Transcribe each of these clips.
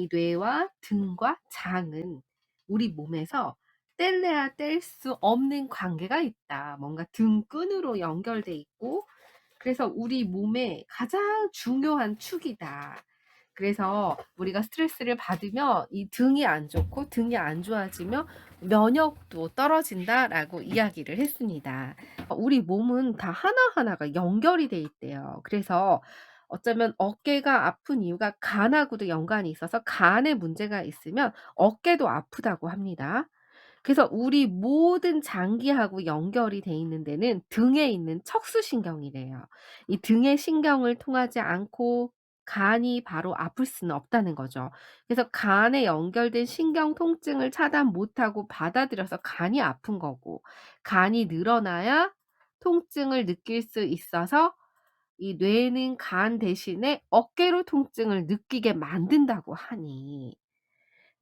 이 뇌와 등과 장은 우리 몸에서 뗄래야 뗄 수 없는 관계가 있다. 뭔가 등끈으로 연결돼 있고 그래서 우리 몸의 가장 중요한 축이다. 그래서 우리가 스트레스를 받으면 이 등이 안 좋고 등이 안 좋아지면 면역도 떨어진다라고 이야기를 했습니다. 우리 몸은 다 하나하나가 연결이 돼 있대요. 그래서 어쩌면 어깨가 아픈 이유가 간하고도 연관이 있어서 간에 문제가 있으면 어깨도 아프다고 합니다. 그래서 우리 모든 장기하고 연결이 돼 있는 데는 등에 있는 척수신경이래요. 이 등의 신경을 통하지 않고 간이 바로 아플 수는 없다는 거죠. 그래서 간에 연결된 신경 통증을 차단 못하고 받아들여서 간이 아픈 거고 간이 늘어나야 통증을 느낄 수 있어서 이 뇌는 간 대신에 어깨로 통증을 느끼게 만든다고 하니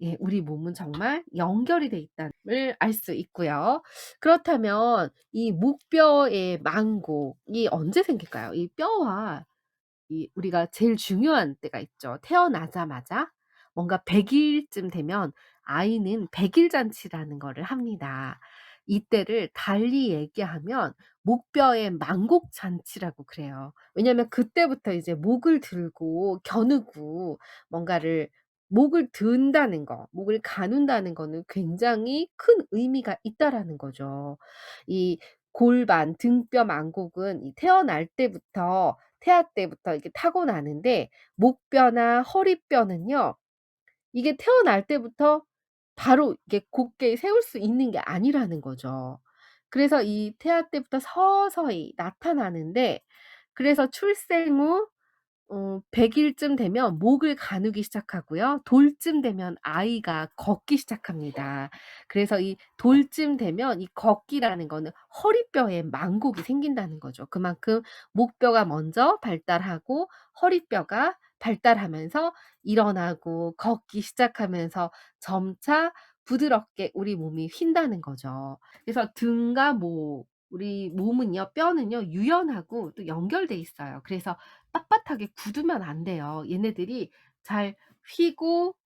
예 우리 몸은 정말 연결이 돼 있다는 알 수 있고요. 그렇다면 이 목뼈의 망곡이 언제 생길까요? 이 뼈와 이 우리가 제일 중요한 때가 있죠. 태어나자마자 뭔가 100 일쯤 되면 아이는 100일 잔치라는 거를 합니다. 이때를 달리 얘기하면 목뼈의 만곡 잔치라고 그래요. 왜냐하면 그때부터 이제 목을 들고 겨누고 뭔가를 목을 든다는 거, 목을 가눈다는 거는 굉장히 큰 의미가 있다라는 거죠. 이 골반, 등뼈 만곡은 이 태어날 때부터 태아 때부터 이렇게 타고나는데 목뼈나 허리뼈는요. 이게 태어날 때부터 바로 이게 곧게 세울 수 있는 게 아니라는 거죠. 그래서 이 태아 때부터 서서히 나타나는데 그래서 출생 후 어 100 일쯤 되면 목을 가누기 시작하고요. 돌쯤 되면 아이가 걷기 시작합니다. 그래서 이 돌쯤 되면 이 걷기라는 거는 허리뼈에 망곡이 생긴다는 거죠. 그만큼 목뼈가 먼저 발달하고 허리뼈가 발달하면서 일어나고 걷기 시작하면서 점차 부드럽게 우리 몸이 휜다는 거죠. 그래서 등과 목 우리 몸은요 뼈는요 유연하고 또 연결돼 있어요. 그래서 빳빳하게 굳으면 안 돼요. 얘네들이 잘 휘고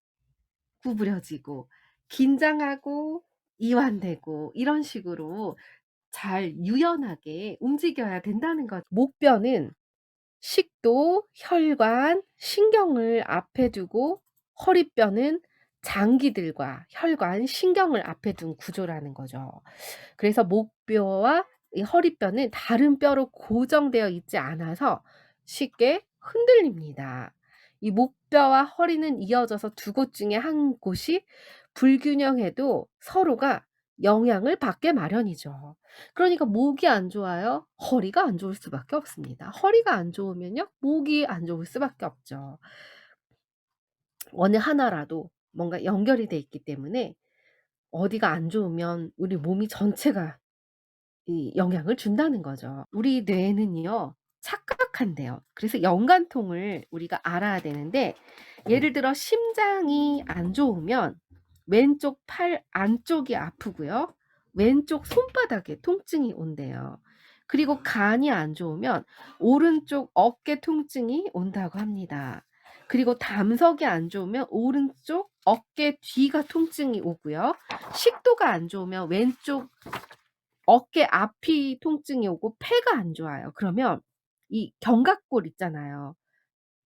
구부려지고 긴장하고 이완되고 이런 식으로 잘 유연하게 움직여야 된다는 거죠. 목뼈는 식도, 혈관, 신경을 앞에 두고 허리뼈는 장기들과 혈관, 신경을 앞에 둔 구조라는 거죠. 그래서 목뼈와 이 허리뼈는 다른 뼈로 고정되어 있지 않아서 쉽게 흔들립니다. 이 목뼈와 허리는 이어져서 두 곳 중에 한 곳이 불균형해도 서로가 영향을 받게 마련이죠. 그러니까 목이 안 좋아요? 허리가 안 좋을 수밖에 없습니다. 허리가 안 좋으면요? 목이 안 좋을 수밖에 없죠. 어느 하나라도 뭔가 연결이 돼 있기 때문에 어디가 안 좋으면 우리 몸이 전체가 이 영향을 준다는 거죠. 우리 뇌는요. 착각한대요. 그래서 연관통을 우리가 알아야 되는데 예를 들어 심장이 안 좋으면 왼쪽 팔 안쪽이 아프고요. 왼쪽 손바닥에 통증이 온대요. 그리고 간이 안 좋으면 오른쪽 어깨 통증이 온다고 합니다. 그리고 담석이 안 좋으면 오른쪽 어깨 뒤가 통증이 오고요. 식도가 안 좋으면 왼쪽 어깨 앞이 통증이 오고 폐가 안 좋아요. 그러면 이 견갑골 있잖아요.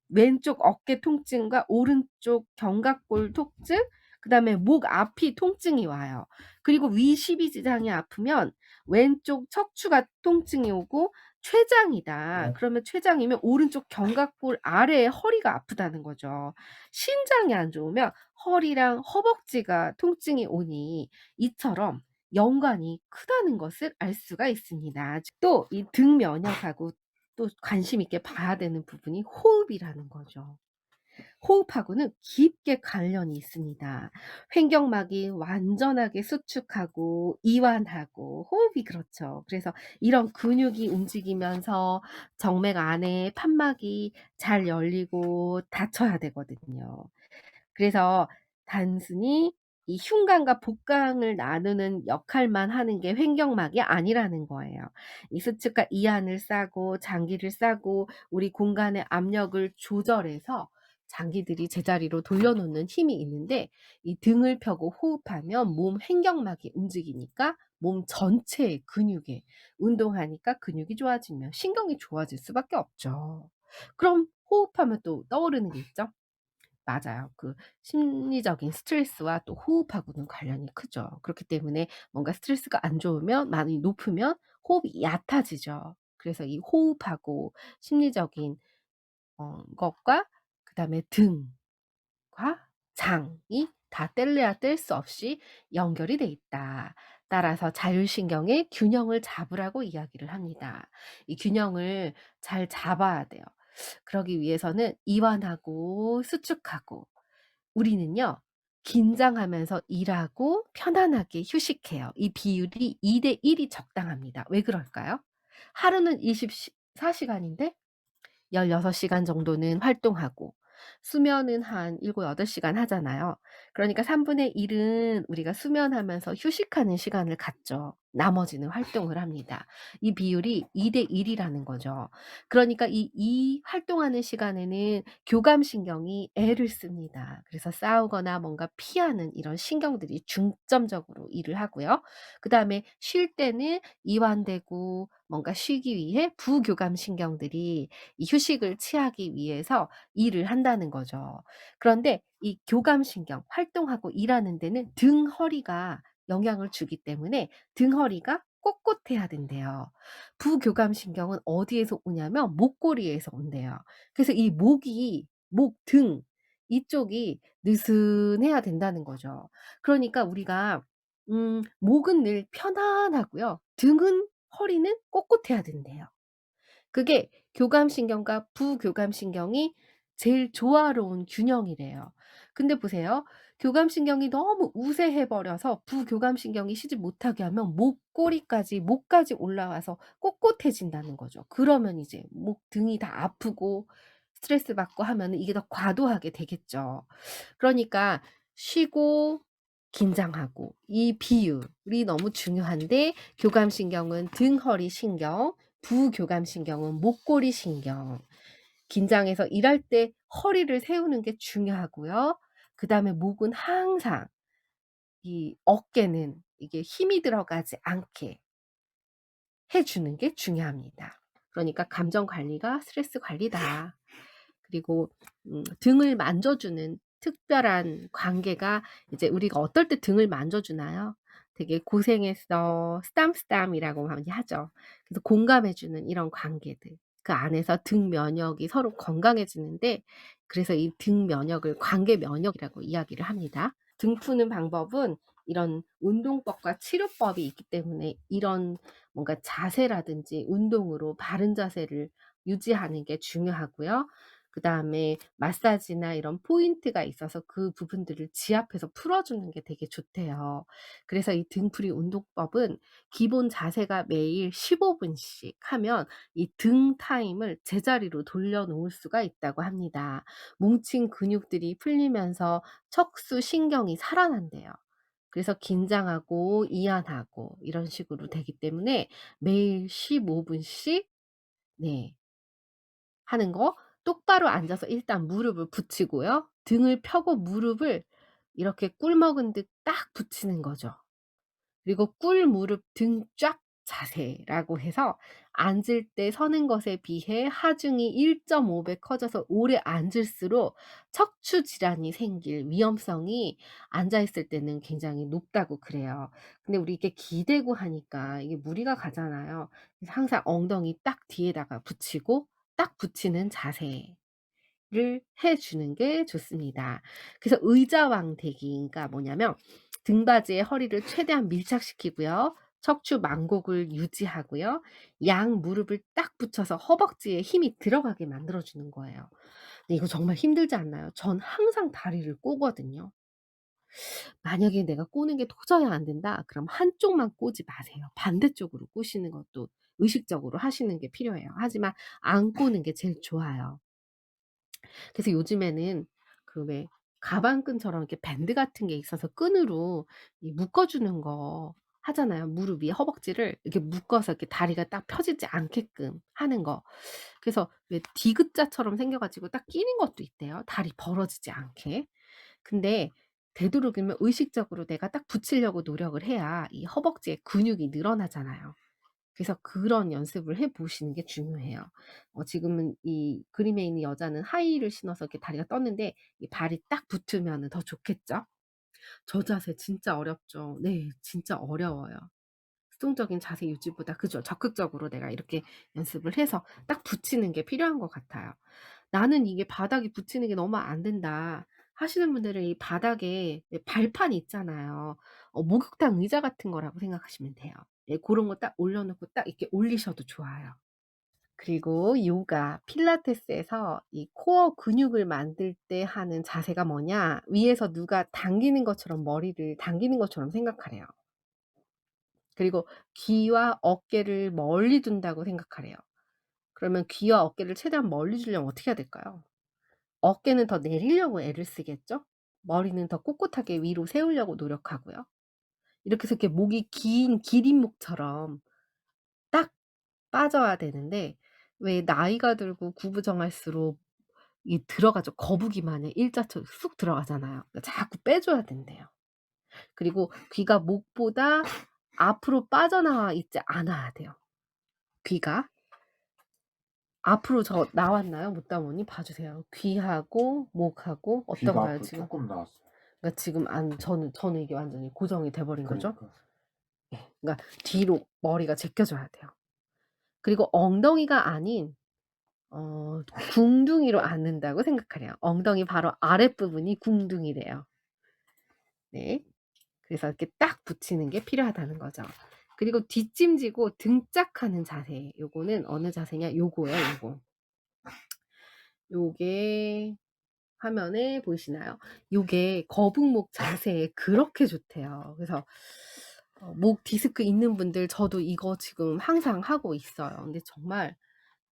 왼쪽 어깨 통증과 오른쪽 견갑골 통증 그 다음에 목 앞이 통증이 와요. 그리고 위 십이지장이 아프면 왼쪽 척추가 통증이 오고 췌장이다. 그러면 췌장이면 오른쪽 견갑골 아래에 허리가 아프다는 거죠. 신장이 안 좋으면 허리랑 허벅지가 통증이 오니 이처럼 연관이 크다는 것을 알 수가 있습니다. 또 이 등 면역하고 또 관심 있게 봐야 되는 부분이 호흡이라는 거죠. 호흡하고는 깊게 관련이 있습니다. 횡격막이 완전하게 수축하고 이완하고 호흡이 그렇죠. 그래서 이런 근육이 움직이면서 정맥 안에 판막이 잘 열리고 닫혀야 되거든요. 그래서 단순히 이 흉관과 복강을 나누는 역할만 하는 게 횡격막이 아니라는 거예요. 이 수축과 이완을 싸고 장기를 싸고 우리 공간의 압력을 조절해서 장기들이 제자리로 돌려놓는 힘이 있는데 이 등을 펴고 호흡하면 몸 횡격막이 움직이니까 몸 전체의 근육에 운동하니까 근육이 좋아지면 신경이 좋아질 수밖에 없죠. 그럼 호흡하면 또 떠오르는 게 있죠? 맞아요. 그 심리적인 스트레스와 또 호흡하고는 관련이 크죠. 그렇기 때문에 뭔가 스트레스가 안 좋으면 많이 높으면 호흡이 얕아지죠. 그래서 이 호흡하고 심리적인 어 것과 그 다음에 등과 장이 다 뗄래야 뗄 수 없이 연결이 돼 있다. 따라서 자율신경의 균형을 잡으라고 이야기를 합니다. 이 균형을 잘 잡아야 돼요. 그러기 위해서는 이완하고 수축하고 우리는요. 긴장하면서 일하고 편안하게 휴식해요. 이 비율이 2대 1이 적당합니다. 왜 그럴까요? 하루는 24 시간인데 16 시간 정도는 활동하고 수면은 한 7-8 시간 하잖아요. 그러니까 3분의 1은 우리가 수면하면서 휴식하는 시간을 갖죠. 나머지는 활동을 합니다. 이 비율이 2대 1 이라는 거죠. 그러니까 이 이 활동하는 시간에는 교감신경이 애를 씁니다. 그래서 싸우거나 뭔가 피하는 이런 신경들이 중점적으로 일을 하고요. 그 다음에 쉴 때는 이완되고 뭔가 쉬기 위해 부교감 신경들이 이 휴식을 취하기 위해서 일을 한다는 거죠. 그런데 이 교감 신경 활동하고 일하는 데는 등 허리가 영향을 주기 때문에 등 허리가 꼿꼿해야 된대요. 부교감 신경은 어디에서 오냐면 목골이에서 온대요. 그래서 이 목이 목, 등 이쪽이 느슨해야 된다는 거죠. 그러니까 우리가 음 목은 늘 편안하고요. 등은 허리는 꼿꼿해야 된대요. 그게 교감신경과 부교감신경이 제일 조화로운 균형이래요. 근데 보세요. 교감신경이 너무 우세해 버려서 부교감신경이 쉬지 못하게 하면 목꼬리까지 목까지 올라와서 꼿꼿해진다는 거죠. 그러면 이제 목 등이 다 아프고 스트레스 받고 하면은 이게 더 과도하게 되겠죠. 그러니까 쉬고 긴장하고 이 비율이 너무 중요한데 교감신경은 등, 허리 신경, 부교감신경은 목골이 신경. 긴장해서 일할 때 허리를 세우는 게 중요하고요. 그 다음에 목은 항상 이 어깨는 이게 힘이 들어가지 않게 해 주는 게 중요합니다. 그러니까 감정 관리가 스트레스 관리다. 그리고 음 등을 만져 주는 특별한 관계가 이제 우리가 어떨 때 등을 만져 주나요? 되게 "고생했어." 쓰담쓰담이라고 많이 하죠. 그래서 공감해 주는 이런 관계들. 그 안에서 등 면역이 서로 건강해지는데 그래서 이 등 면역을 관계 면역이라고 이야기를 합니다. 등 푸는 방법은 이런 운동법과 치료법이 있기 때문에 이런 뭔가 자세라든지 운동으로 바른 자세를 유지하는 게 중요하고요. 그 다음에 마사지나 이런 포인트가 있어서 그 부분들을 지압해서 풀어주는 게 되게 좋대요. 그래서 이 등풀이 운동법은 기본 자세가 매일 15분씩 하면 이 등 타임을 제자리로 돌려놓을 수가 있다고 합니다. 뭉친 근육들이 풀리면서 척수 신경이 살아난대요. 그래서 긴장하고 이완하고 이런 식으로 되기 때문에 매일 15분씩 네. 하는 거 똑바로 앉아서 일단 무릎을 붙이고요. 등을 펴고 무릎을 이렇게 꿀 먹은 듯 딱 붙이는 거죠. 그리고 꿀 무릎 등 쫙 자세라고 해서 앉을 때 서는 것에 비해 하중이 1.5배 커져서 오래 앉을수록 척추 질환이 생길 위험성이 앉아 있을 때는 굉장히 높다고 그래요. 근데 우리 이게 기대고 하니까 이게 무리가 가잖아요. 항상 엉덩이 딱 뒤에다가 붙이고 딱 붙이는 자세. 를 해 주는 게 좋습니다. 그래서 의자왕 대기가 뭐냐면 등받이에 허리를 최대한 밀착시키고요. 척추 만곡을 유지하고요. 양 무릎을 딱 붙여서 허벅지에 힘이 들어가게 만들어 주는 거예요. 이거 정말 힘들지 않나요? 전 항상 다리를 꼬거든요. 만약에 내가 꼬는 게 도저히 안 된다 그럼 한쪽만 꼬지 마세요. 반대쪽으로 꼬시는 것도 의식적으로 하시는 게 필요해요. 하지만 안 꼬는 게 제일 좋아요. 그래서 요즘에는 그왜 가방끈처럼 이렇게 밴드 같은 게 있어서 끈으로 이 묶어 주는 거 하잖아요. 무릎 위에 허벅지를 이렇게 묶어서 이렇게 다리가 딱 펴지지 않게끔 하는 거. 그래서 왜 디귿자처럼 생겨 가지고 딱 끼는 것도 있대요, 다리 벌어지지 않게. 근데 되도록이면 의식적으로 내가 딱 붙이려고 노력을 해야 이 허벅지에 근육이 늘어나잖아요. 그래서 그런 연습을 해 보시는 게 중요해요. 어 지금은 이 그림에 있는 여자는 하이힐을 신어서 이렇게 다리가 떴는데 이 발이 딱 붙으면은 더 좋겠죠? 저 자세 진짜 어렵죠. 네. 진짜 어려워요. 수동적인 자세 유지보다 그죠. 적극적으로 내가 이렇게 연습을 해서 딱 붙이는 게 필요한 것 같아요. '나는 이게 바닥에 붙이는 게 너무 안 된다.' 하시는 분들은 이 바닥에 예 발판이 있잖아요. 어 목욕탕 의자 같은 거라고 생각하시면 돼요. 예 고런 거 딱 올려 놓고 딱 이렇게 올리셔도 좋아요. 그리고 요가, 필라테스에서 이 코어 근육을 만들 때 하는 자세가 뭐냐? 위에서 누가 당기는 것처럼 머리를 당기는 것처럼 생각하래요. 그리고 귀와 어깨를 멀리 둔다고 생각하래요. 그러면 귀와 어깨를 최대한 멀리 두려면 어떻게 해야 될까요? 어깨는 더 내리려고 애를 쓰겠죠? 머리는 더 꼿꼿하게 위로 세우려고 노력하고요. 이렇게 해서 이렇게 목이 긴 기린목처럼 딱 빠져야 되는데 왜 나이가 들고 구부정할수록 이 들어가죠. 거북이 마냥 일자처럼 쑥 들어가잖아요. 그러니까 자꾸 빼 줘야 된대요. 그리고 귀가 목보다 앞으로 빠져나와 있지 않아야 돼요. 귀가. 앞으로 저 나왔나요? 못다모님 봐 주세요. 귀하고 목하고 귀가 어떤가요 앞으로 지금? 쪼끔 나왔어요. 그러니까 지금 안 저는 저는 이게 완전히 고정이 돼 버린 거죠. 그러니까. 예. 그러니까 뒤로 머리가 제껴져야 돼요. 그리고 엉덩이가 아닌 어 궁둥이로 앉는다고 생각하래요. 엉덩이 바로 아랫부분이 궁둥이래요. 네. 그래서 이렇게 딱 붙이는 게 필요하다는 거죠. 그리고 뒷짐지고 등짝하는 자세. 요거는 어느 자세냐? 요거예요, 요거. 요게 화면에 보이시나요? 요게 거북목 자세에 그렇게 좋대요. 그래서 어 목 디스크 있는 분들 저도 이거 지금 항상 하고 있어요. 근데 정말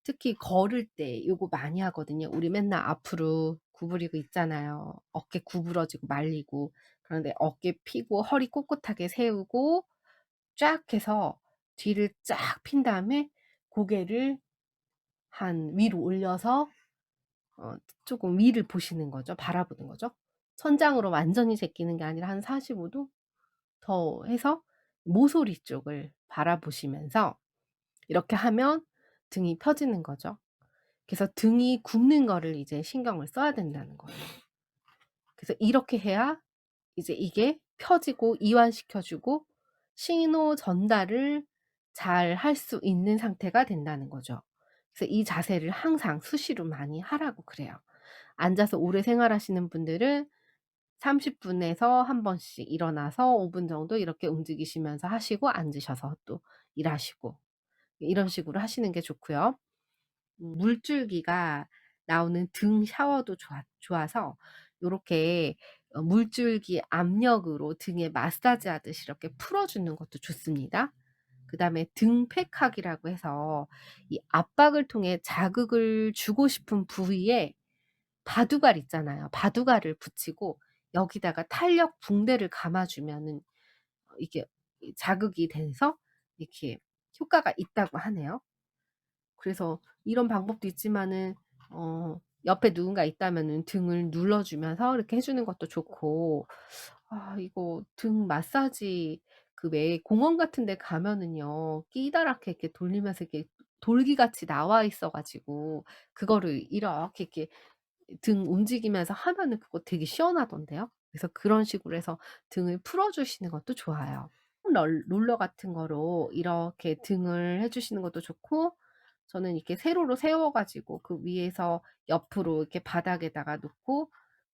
특히 걸을 때 요거 많이 하거든요. 우리 맨날 앞으로 구부리고 있잖아요. 어깨 구부러지고 말리고. 그런데 어깨 펴고 허리 꼿꼿하게 세우고 쫙 해서 뒤를 쫙 핀 다음에 고개를 한 위로 올려서 어 쪼금 위를 보시는 거죠. 바라보는 거죠. 천장으로 완전히 제끼는 게 아니라 한 45도 더 해서 모서리 쪽을 바라보시면서 이렇게 하면 등이 펴지는 거죠. 그래서 등이 굽는 거를 이제 신경을 써야 된다는 거예요. 그래서 이렇게 해야 이제 이게 펴지고 이완시켜 주고 신호 전달을 잘 할 수 있는 상태가 된다는 거죠. 그래서 이 자세를 항상 수시로 많이 하라고 그래요. 앉아서 오래 생활하시는 분들은 30 분에서 1 번씩 일어나서 5분 정도 이렇게 움직이시면서 하시고 앉으셔서 또 일하시고 이런 식으로 하시는 게 좋고요. 음 물줄기가 나오는 등 샤워도 좋아 좋아서 요렇게 어 물줄기 압력으로 등에 마사지 하듯이 이렇게 풀어 주는 것도 좋습니다. 그다음에 등팩하기라고 해서 이 압박을 통해 자극을 주고 싶은 부위에 바둑알 있잖아요. 바둑알을 붙이고 여기다가 탄력 붕대를 감아 주면은 어 이게 이 자극이 돼서 이렇게 효과가 있다고 하네요. 그래서 이런 방법도 있지만은 어 옆에 누군가 있다면은 등을 눌러 주면서 이렇게 해 주는 것도 좋고 아 이거 등 마사지 그 왜 공원 같은 데 가면은요. 끼다랗게 이렇게 돌리면서 이렇게 돌기같이 나와 있어 가지고 그거를 이렇게 이렇게 등 움직이면서 하면은 그거 되게 시원하던데요. 그래서 그런 식으로 해서 등을 풀어 주시는 것도 좋아요. 럴 롤러 같은 거로 이렇게 등을 해 주시는 것도 좋고 저는 이렇게 세로로 세워 가지고 그 위에서 옆으로 이렇게 바닥에다가 놓고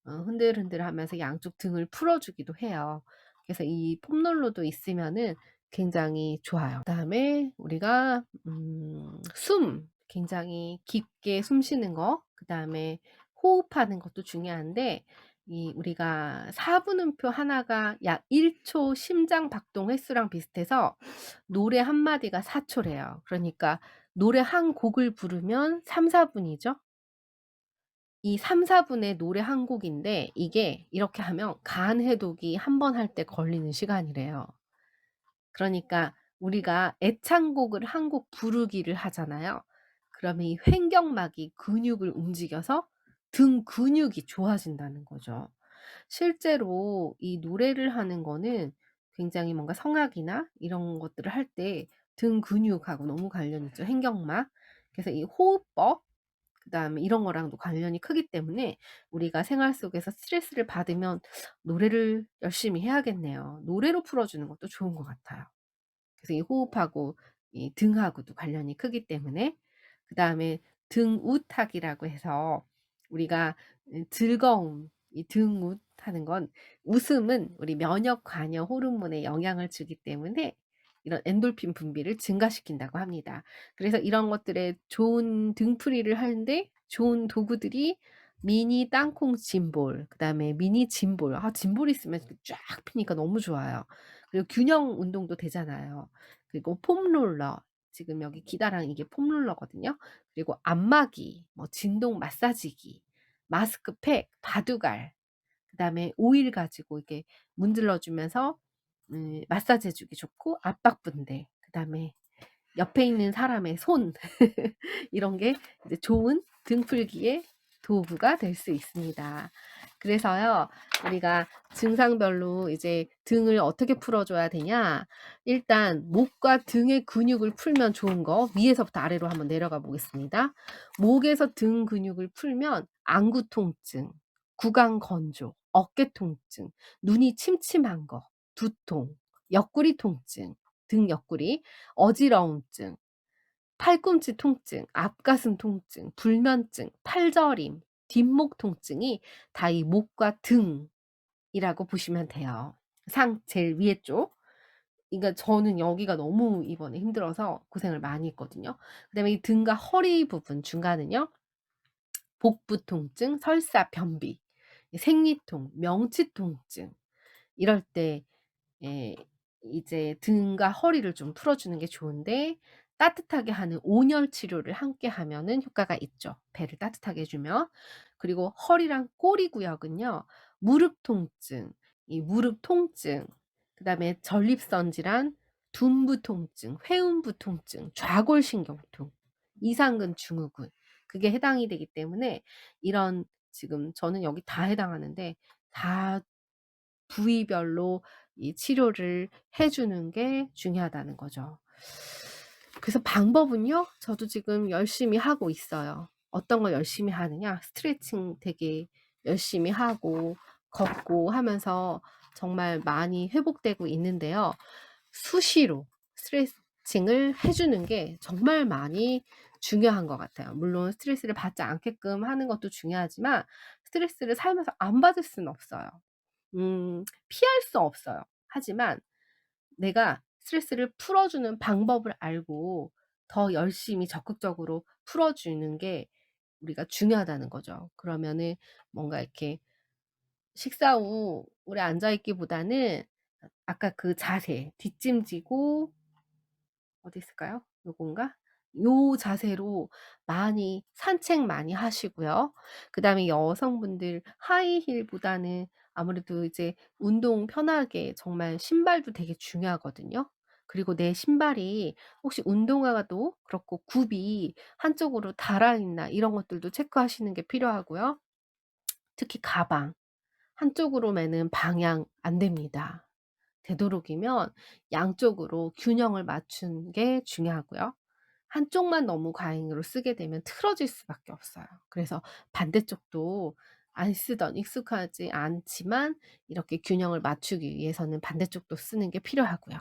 어 흔들흔들 하면서 양쪽 등을 풀어 주기도 해요. 그래서 이 폼롤러도 있으면은 굉장히 좋아요. 그다음에 우리가 음 숨 굉장히 깊게 숨 쉬는 거 그다음에 호흡하는 것도 중요한데 이 우리가 4 분음표 하나가 약 1초 심장 박동 횟수랑 비슷해서 노래 한 마디가 4 초래요. 그러니까 노래 한 곡을 부르면 3-4 분이죠. 이 3-4 분의 노래 한 곡인데 이게 이렇게 하면 간 해독이 한 번 할 때 걸리는 시간이래요. 그러니까 우리가 애창곡을 한 곡 부르기를 하잖아요. 그러면 이 횡격막이 근육을 움직여서 등 근육이 좋아진다는 거죠. 실제로 이 노래를 하는 거는 굉장히 뭔가 성악이나 이런 것들을 할 때 등 근육하고 너무 관련이 있죠. 횡격막. 그래서 이 호흡법 그다음에 이런 거랑도 관련이 크기 때문에 우리가 생활 속에서 스트레스를 받으면 노래를 열심히 해야겠네요. 노래로 풀어주는 것도 좋은 것 같아요. 그래서 이 호흡하고 이 등하고도 관련이 크기 때문에 그다음에 등웃하기라고 해서 우리가 음 즐거움, 이 등웃 하는 건 웃음은 우리 면역 관여 호르몬에 영향을 주기 때문에 이런 엔돌핀 분비를 증가시킨다고 합니다. 그래서 이런 것들에 좋은 등풀이를 하는데 좋은 도구들이 미니 땅콩 짐볼, 그 다음에 미니 짐볼. 아 짐볼 있으면 쫙 피니까 너무 좋아요. 그리고 균형 운동도 되잖아요. 그리고 폼롤러. 지금 여기 기다랑 이게 폼롤러거든요. 그리고 안마기, 뭐 진동 마사지기, 마스크팩, 바둑알, 그 다음에 오일 가지고 이렇게 문질러 주면서 음 마사지 해 주기 좋고 압박 분대, 그다음에 옆에 있는 사람의 손 이런 게 이제 좋은 등 풀기의 도구가 될 수 있습니다. 그래서요. 우리가 증상별로 이제 등을 어떻게 풀어줘야 되냐? 일단 목과 등의 근육을 풀면 좋은 거 위에서부터 아래로 한번 내려가 보겠습니다. 목에서 등 근육을 풀면 안구 통증, 구강 건조, 어깨 통증, 눈이 침침한 거, 두통, 옆구리 통증, 등 옆구리, 어지러움증, 팔꿈치 통증, 앞가슴 통증, 불면증, 팔저림, 뒷목 통증이 다 이 목과 등이라고 보시면 돼요. 상 제일 위에 쪽. 그러니까 저는 여기가 너무 이번에 힘들어서 고생을 많이 했거든요. 그다음에 이 등과 허리 부분 중간은요. 복부 통증, 설사, 변비, 생리통, 명치 통증 이럴 때 예 이제 등과 허리를 좀 풀어주는 게 좋은데 따뜻하게 하는 온열 치료를 함께 하면은 효과가 있죠, 배를 따뜻하게 해 주면. 그리고 허리랑 꼬리 구역은요. 무릎 통증, 이 무릎 통증, 그다음에 전립선 질환, 둔부 통증, 회음부 통증, 좌골신경통, 이상근 증후군 그게 해당이 되기 때문에 이런 지금 저는 여기 다 해당하는데 다 부위별로 이 치료를 해 주는 게 중요하다는 거죠. 그래서 방법은요. 저도 지금 열심히 하고 있어요. 어떤 걸 열심히 하느냐? 스트레칭 되게 열심히 하고 걷고 하면서 정말 많이 회복되고 있는데요. 수시로 스트레칭을 해 주는 게 정말 많이 중요한 것 같아요. 물론 스트레스를 받지 않게끔 하는 것도 중요하지만 스트레스를 살면서 안 받을 수는 없어요. 음 피할 수 없어요. 하지만 내가 스트레스를 풀어주는 방법을 알고 더 열심히 적극적으로 풀어주는 게 우리가 중요하다는 거죠. 그러면은 뭔가 이렇게 식사 후 오래 앉아 있기보다는 아까 그 자세 뒷짐지고 어디 있을까요? 요건가? 요 자세로 많이 산책 많이 하시고요. 그 다음에 여성분들 하이힐보다는 아무래도 이제 운동 편하게 정말 신발도 되게 중요하거든요. 그리고 내 신발이 혹시 운동화도 그렇고 굽이 한쪽으로 닳아 있나 이런 것들도 체크하시는 게 필요하고요. 특히 가방. 한쪽으로 매는 방향 안 됩니다. 되도록이면 양쪽으로 균형을 맞춘 게 중요하고요. 한쪽만 너무 과잉으로 쓰게 되면 틀어질 수밖에 없어요. 그래서 반대쪽도 안 쓰던 익숙하지 않지만 이렇게 균형을 맞추기 위해서는 반대쪽도 쓰는 게 필요하고요.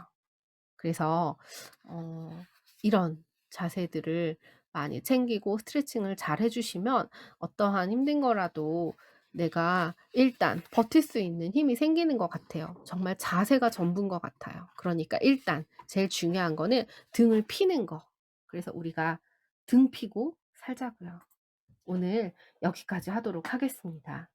그래서 어 이런 자세들을 많이 챙기고 스트레칭을 잘 해 주시면 어떠한 힘든 거라도 내가 일단 버틸 수 있는 힘이 생기는 것 같아요. 정말 자세가 전부인 것 같아요. 그러니까 일단 제일 중요한 거는 등을 피는 거. 그래서 우리가 등 피고 살자고요. 오늘 여기까지 하도록 하겠습니다.